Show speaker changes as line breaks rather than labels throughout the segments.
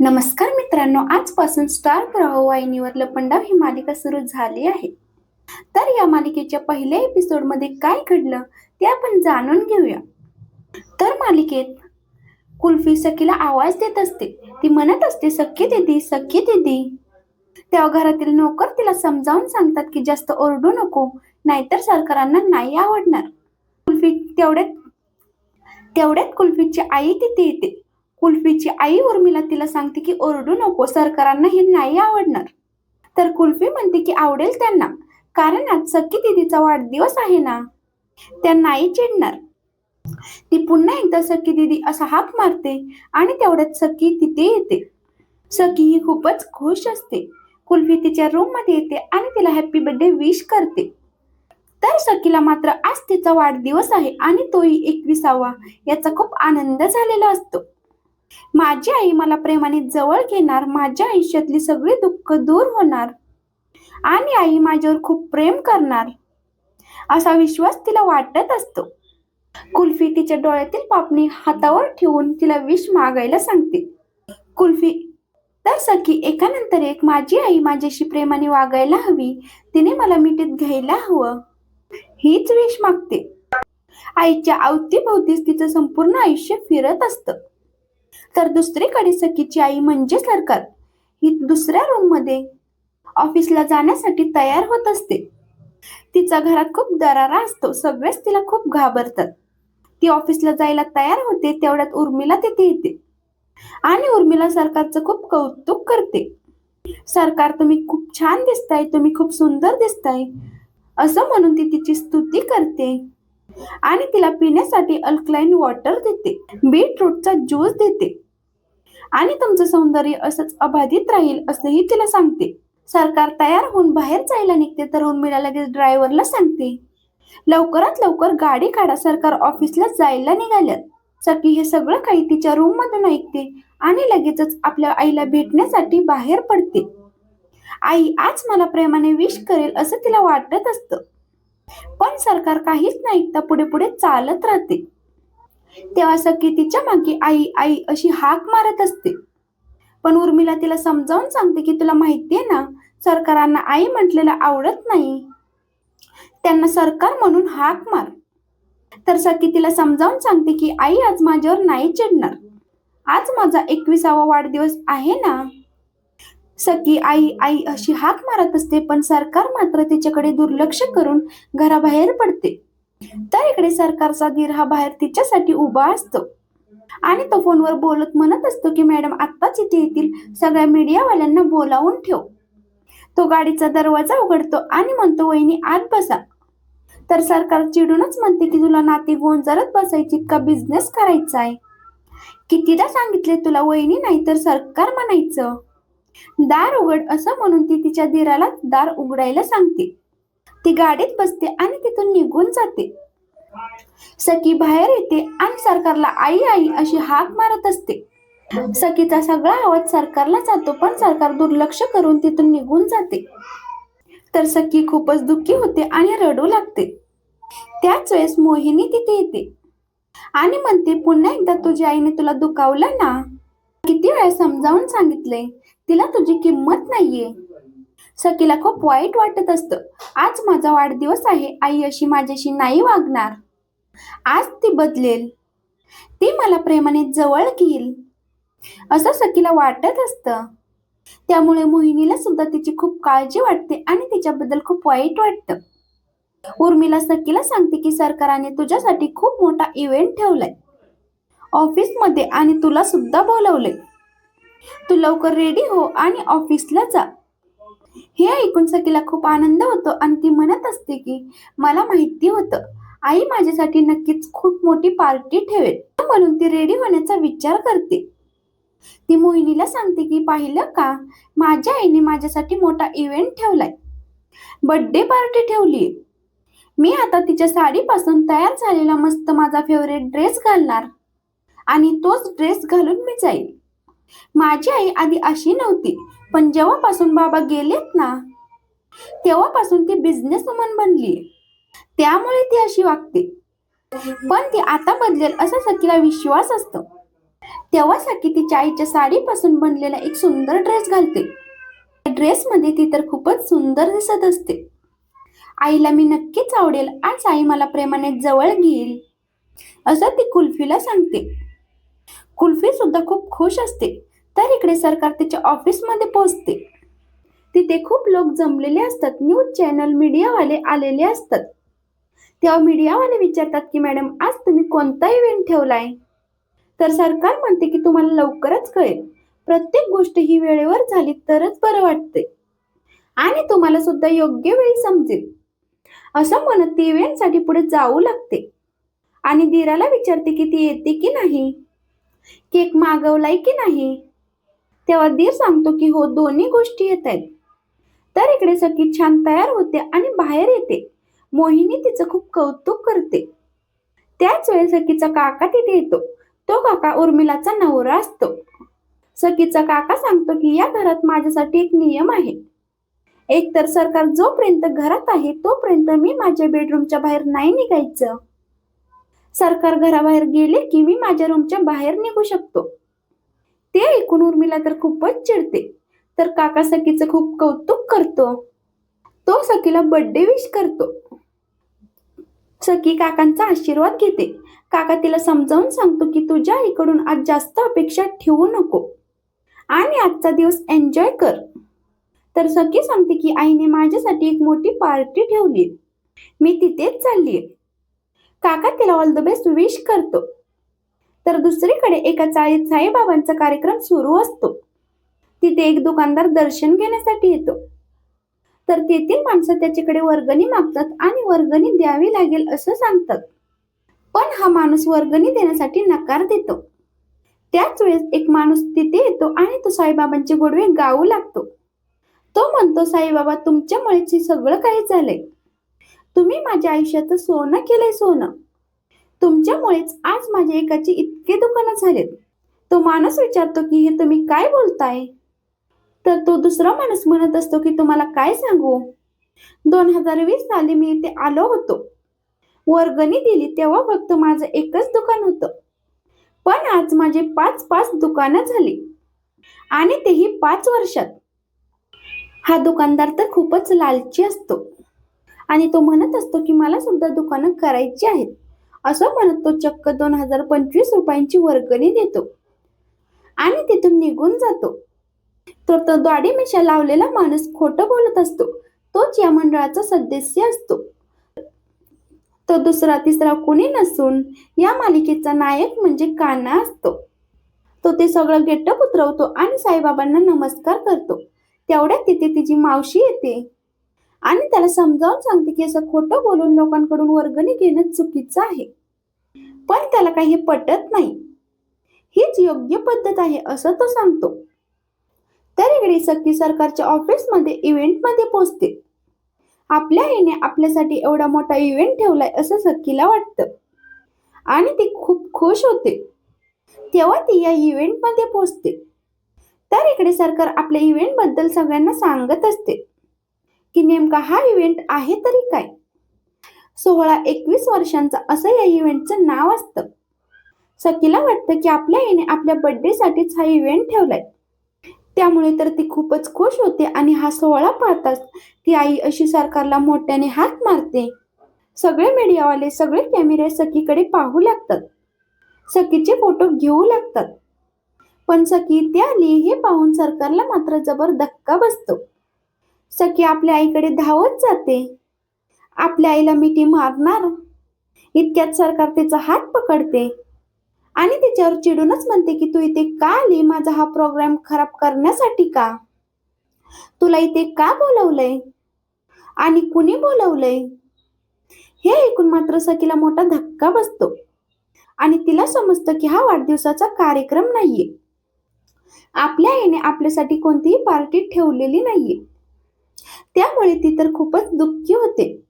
नमस्कार मित्रांनो आजपासून स्टार प्रवाह वाहिनीवर लपंडाव ही मालिका सुरू झाली आहे. तर या मालिकेच्या पहिल्या एपिसोडमध्ये काय घडलं ते आपण जाणून घेऊया. तर मालिकेत कुल्फी सखीला आवाज देत असते. ती म्हणत असते सखी दिदी सखी दिदी. तेव्हा घरातील नोकर तिला समजावून सांगतात की जास्त ओरडू नको नाहीतर सरकारांना नाही आवडणार. कुल्फी तेवढ्यात तेवढ्यात कुल्फीची आई तिथे येते. कुल्फीची आई उर्मिला तिला सांगते की ओरडू नको सरकारांना हे नाही आवडणार. तर कुल्फी म्हणते की आवडेल त्यांना कारण आज सखी दिदीचा वाढदिवस आहे ना त्या नाही चिडणार. ती पुन्हा एकदा सखी दिदी असा हाक मारते आणि तेवढ्यात सखी तिथे येते. सखी ही खूपच खुश असते. कुल्फी तिच्या रूममध्ये येते आणि तिला हॅपी बर्थडे विश करते. तर सखीला मात्र आज तिचा वाढदिवस आहे आणि तोही एकविसावा याचा खूप आनंद झालेला असतो. माझी आई मला प्रेमाने जवळ घेणार माझ्या आयुष्यातली सगळी दुःख दूर होणार आणि आई माझ्यावर खूप प्रेम करणार असा विश्वास तिला वाटत असतो. कुल्फी तिच्या डोळ्यातील पापणी हातावर ठेवून तिला विष मागायला सांगते. कुल्फी तर सखी एकानंतर एक माझी आई माझ्याशी प्रेमाने वागायला हवी तिने मला मिठीत घ्यायला हवं. हीच विष मागते. आईच्या अवतीभोवतीच तिचं संपूर्ण आयुष्य फिरत असतं. तर दुसरीकडे सखीची आई म्हणजे सरकार ही दुसऱ्या रूममध्ये ऑफिसला जाण्यासाठी तयार होत असते. तिचा घरात खूप दरारा असतो. सगळेच तिला खूप घाबरतात. ती ऑफिसला जायला तयार होते तेवढ्यात उर्मिला तिथे येते. आणि उर्मिला सरकारचं खूप कौतुक करते. सरकार तुम्ही खूप छान दिसताय तुम्ही खूप सुंदर दिसताय. असं म्हणून ती तिची स्तुती करते. आणि तिला पिण्यासाठी अल्कलाईन वॉटर देते. बीटरूटचा ज्यूस देते. आणि तुमचं सौंदर्य असंच अबाधित राहील असंही तिला सांगते. सरकार तयार होऊन बाहेर जायला निघते तर उर्मिला लगेच ड्रायव्हरला सांगते. लवकरात लवकर गाडी काढा सरकार ऑफिसला जायला निघाल्यात. सखी हे सगळं काही तिच्या रूम मधून ऐकते आणि लगेचच आपल्या आईला भेटण्यासाठी बाहेर पडते. आई आज मला प्रेमाने विश करेल असं तिला वाटत असतं. पण सरकार काहीच नाही ऐकता पुढे पुढे चालत राहते. तेव्हा सखी तिच्यामागे आई आई अशी हाक मारत असते. पण उर्मिला तिला समजावून सांगते की तुला माहितीये ना सरकारांना आई म्हटलेलं आवडत नाही. त्यांना सरकार म्हणून हाक मार. तर सखी तिला समजावून सांगते की आई आज माझ्यावर नाही चिडणार. आज माझा एकविसावा वाढदिवस आहे ना. सखी आई आई अशी हाक मारत असते पण सरकार मात्र तिच्याकडे दुर्लक्ष करून घराबाहेर पडते. तर इकडे सरकारचा गिर हा बाहेर तिच्यासाठी उभा असतो. आणि तो फोनवर बोलत म्हणत असतो की मॅडम आत्ताच इथे येतील. सगळ्या मीडियावाल्यांना बोलावून ठेव. तो गाडीचा दरवाजा उघडतो आणि म्हणतो वहिनी आत बसा. तर सरकार चिडूनच म्हणते की तुला नाती गोंजारत बसायची का? बिझनेस करायचा आहे कितीदा सांगितले तुला वहिनी? नाही तर सरकार म्हणायचं. दार उघड असं म्हणून ती तिच्या धीराला दार उघडायला सांगते. ती गाडीत बसते आणि तिथून निघून जाते. सखी बाहेर येते आणि सरकारला आई आई अशी हाक मारत असते. सखीचा सगळा आवाज सरकारला जातो पण सरकार दुर्लक्ष करून तिथून निघून जाते. तर सखी खूपच दुःखी होते आणि रडू लागते. त्याच वेळेस मोहिनी तिथे येते आणि म्हणते पुन्हा एकदा तुझ्या आईने तुला दुखावलं ना? किती वेळा समजावून सांगितले तिला तुझी किंमत नाहीये. सखीला खूप वाईट वाटत असतं. आज माझा वाढदिवस आहे. आई अशी माझ्याशी नाही वागणार. आज ती बदलेल. ती मला प्रेमाने जवळ घेईल. असं सखीला वाटत असतं. त्यामुळे मोहिनीला सुद्धा तिची खूप काळजी वाटते आणि तिच्याबद्दल खूप वाईट वाटतं. उर्मिला सखीला सांगते की सरकारने तुझ्यासाठी खूप मोठा इव्हेंट ठेवलाय. ऑफिसमध्ये आणि तुला सुद्धा बोलवलंय. तू लवकर रेडी हो आणि ऑफिसला जा. हे ऐकून सखीला खूप आनंद होतो आणि ती म्हणत असते की मला माहिती होतं. आई माझ्यासाठी नक्कीच खूप मोठी पार्टी ठेवेल. म्हणून ती रेडी होण्याचा विचार करते. ती मोहिनीला सांगते की पाहिलं का? माझ्या आईने माझ्यासाठी मोठा इव्हेंट ठेवलाय. बर्थडे पार्टी ठेवली मी आता तिच्या साडीपासून तयार झालेला मस्त माझा फेवरेट ड्रेस घालणार आणि तोच ड्रेस घालून मी जाईल. माझी आई आधी अशी नव्हती पण जेव्हापासून बाबा गेलेत ना तेव्हापासून ती बिझनेस वुमन बनली. त्यामुळे ती अशी वागते. पण ती आता बदलेल असा सखीला विश्वास असतो. तेव्हा सखी तिच्या आईच्या साडीपासून बनलेला एक सुंदर ड्रेस घालते. ड्रेसमध्ये ती तर खूपच सुंदर दिसत असते. आईला मी नक्कीच आवडेल आज आई मला प्रेमाने जवळ घेईल असं ती कुल्फीला सांगते. कुल्फी सुद्धा खूप खुश असते. तर इकडे सरकार तिच्या ऑफिसमध्ये पोहोचते. तिथे खूप लोक जमलेले असतात. न्यूज चॅनल मीडियावाले आलेले असतात. तेव्हा मीडियावाले विचारतात की मॅडम आज तुम्ही कोणता इव्हेंट ठेवलाय? तर सरकार म्हणते की तुम्हाला लवकरच कळेल. प्रत्येक गोष्ट ही वेळेवर झाली तरच बरं वाटते आणि तुम्हाला सुद्धा योग्य वेळी समजेल. असं म्हणत ती इव्हेंटसाठी पुढे जाऊ लागते. आणि दीराला विचारते की ती येते की नाही? केक मागवलाय की नाही? तेव्हा दीर सांगतो की हो दोन्ही गोष्टी येत आहेत. तर इकडे सखी छान तयार होते आणि बाहेर येते. मोहिनी तिचं खूप कौतुक करते. त्याच वेळेस सखीचा काका तिथे येतो. तो काका उर्मिलाचा नवरा असतो. सखीचा काका सांगतो की या घरात माझ्यासाठी एक नियम आहे. एक तर सरकार जोपर्यंत घरात आहे तोपर्यंत मी माझ्या बेडरूमच्या बाहेर नाही निघायचं. सरकार घराबाहेर गेले की मी माझ्या रूमच्या बाहेर निघू शकतो. ते ऐकून उर्मिला तर खूपच चिडते. तर काका सखीचं खूप कौतुक करतो. तो सखीला बर्थडे विश करतो. सखी काकांचा आशीर्वाद घेते. काका तिला समजावून सांगतो की तुझ्या आईकडून आज जास्त अपेक्षा ठेवू नको. आणि आजचा दिवस एन्जॉय कर. तर सखी सांगते की आईने माझ्यासाठी एक मोठी पार्टी ठेवली. मी तिथेच चाललीये. काका तिला ऑल द बेस्ट विश करतो. तर दुसरीकडे एका चाळीत साईबाबांचा कार्यक्रम सुरू असतो. तिथे एक दुकानदार दर्शन घेण्यासाठी येतो. तर तेथील माणसं त्याच्याकडे वर्गणी मागतात आणि वर्गणी द्यावी लागेल असं सांगतात. पण हा माणूस वर्गणी देण्यासाठी नकार देतो. त्याच वेळेस एक माणूस तिथे येतो आणि तो साईबाबांचे गोडवे गाऊ लागतो. तो म्हणतो साईबाबा तुमच्यामुळेच हे सगळं काही झालंय. तुम्ही माझ्या आयुष्याचं सोनं केलंय सोनं. तुमच्यामुळेच आज माझ्या एकाची इतके दुकानं झालेत. तो माणूस विचारतो की हे तुम्ही काय बोलताय? तर तो दुसरा माणूस म्हणत असतो की तुम्हाला काय सांगू? दोन हजार वीस साली मी इथे आलो होतो. वर्गणी दिली तेव्हा फक्त माझं एकच दुकान होतं. पण आज माझे पाच पाच दुकानं झाली. आणि तेही पाच वर्षात. हा दुकानदार तर खूपच लालची असतो. आणि तो म्हणत असतो की मला सुद्धा दुकानं करायची आहेत. असं म्हणत तो चक्क दोन हजार पंचवीस रुपयांची वर्गणी देतो. आणि तिथून निघून जातो. तर तो दाढी मिशा लावलेला माणूस खोटं बोलत असतो. तोच या मंडळाचा सदस्य असतो. तो दुसरा तिसरा कोणी नसून या मालिकेचा नायक म्हणजे कान्हा असतो. तो ते सगळं गेटअप उतरवतो आणि साईबाबांना नमस्कार करतो. तेवढ्यात तिथे तिची मावशी येते. आणि त्याला समजावून सांगते की असं खोटं बोलून लोकांकडून वर्गणी घेणं चुकीचं आहे. पण त्याला काही पटत नाही. हीच योग्य पद्धत आहे असं तो सांगतो. तर इकडे सखी सरकारच्या ऑफिसमध्ये इव्हेंटमध्ये पोचते. आपल्या आईने आपल्यासाठी एवढा मोठा इव्हेंट ठेवलाय असं सखीला वाटतं. आणि ती खूप खुश होते. तेव्हा ती या इव्हेंटमध्ये पोचते. तर इकडे सरकार आपल्या इव्हेंटबद्दल सगळ्यांना सांगत असते. की नेमका हा इव्हेंट आहे तरी काय? सोहळा एकवीस वर्षांचा असं या इव्हेंटचं नाव असतं. सखीला वाटतं की आपल्या आईने आपल्या बर्थडेसाठीच हा इव्हेंट ठेवलाय. त्यामुळे तर ती खूपच खुश होते आणि हा सोहळा पाहताच ती आई अशी सरकारला मोठ्याने हात मारते. सगळे मीडियावाले सगळे कॅमेरे सखीकडे पाहू लागतात. सखीचे फोटो घेऊ लागतात. पण सखी इथे आली हे पाहून सरकारला मात्र जबर धक्का बसतो. सखी आपल्या आईकडे धावत जाते. आपल्या आईला मिठी मारणार? इतक्यात सरकार तिचा हात पकडते. आणि तिच्यावर चिडूनच म्हणते की तू इथे का आली? माझा हा प्रोग्राम खराब करण्यासाठी का? तुला इथे का बोलवलंय? आणि कुणी बोलवलंय? हे ऐकून मात्र सखीला मोठा धक्का बसतो. आणि तिला समजतं की हा वाढदिवसाचा कार्यक्रम नाहीये. आपल्या आईने आपल्यासाठी कोणतीही पार्टी ठेवलेली नाहीये. त्यामुळे ती तर खूपच दुःखी होते.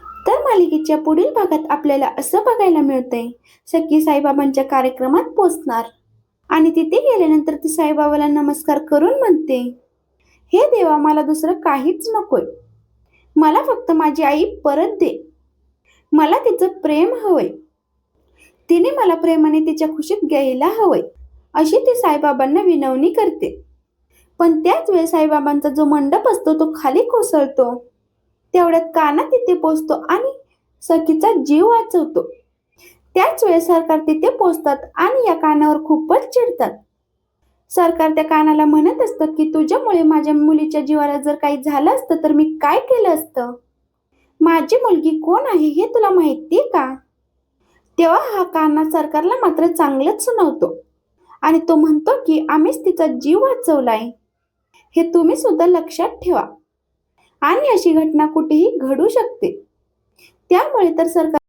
तर मालिकेच्या पुढील भागात आपल्याला असं बघायला मिळतंय सखी साईबाबांच्या कार्यक्रमात पोचणार. आणि तिथे गेल्यानंतर ती साईबाबाला नमस्कार करून म्हणते हे देवा मला दुसरं काहीच नकोय. मला फक्त माझी आई परत दे. मला तिचं प्रेम हवंय. तिने मला प्रेमाने तिच्या खुशीत घ्यायला हवंय. अशी ती साईबाबांना विनवणी करते. पण त्याच वेळेस साईबाबांचा जो मंडप असतो तो खाली कोसळतो. तेवढ्यात काना तिथे पोचतो आणि सखीचा जीव वाचवतो. त्याच वेळेस सरकार तिथे पोचतात आणि या कानावर खूपच चिडतात. सरकार त्या कानाला म्हणत असतात की तुझ्यामुळे माझ्या मुलीच्या जीवाला जर काही झालं असतं तर मी काय केलं असतं? माझी मुलगी कोण आहे हे तुला माहिती का? तेव्हा हा काना सरकारला मात्र चांगलंच सुनावतो आणि तो म्हणतो की आम्हीच तिचा जीव वाचवलाय. हे तुम्ही सुद्धा लक्षात ठेवा. आणि अशी घटना कुठेही घडू शकते. त्यामुळे तर सरकार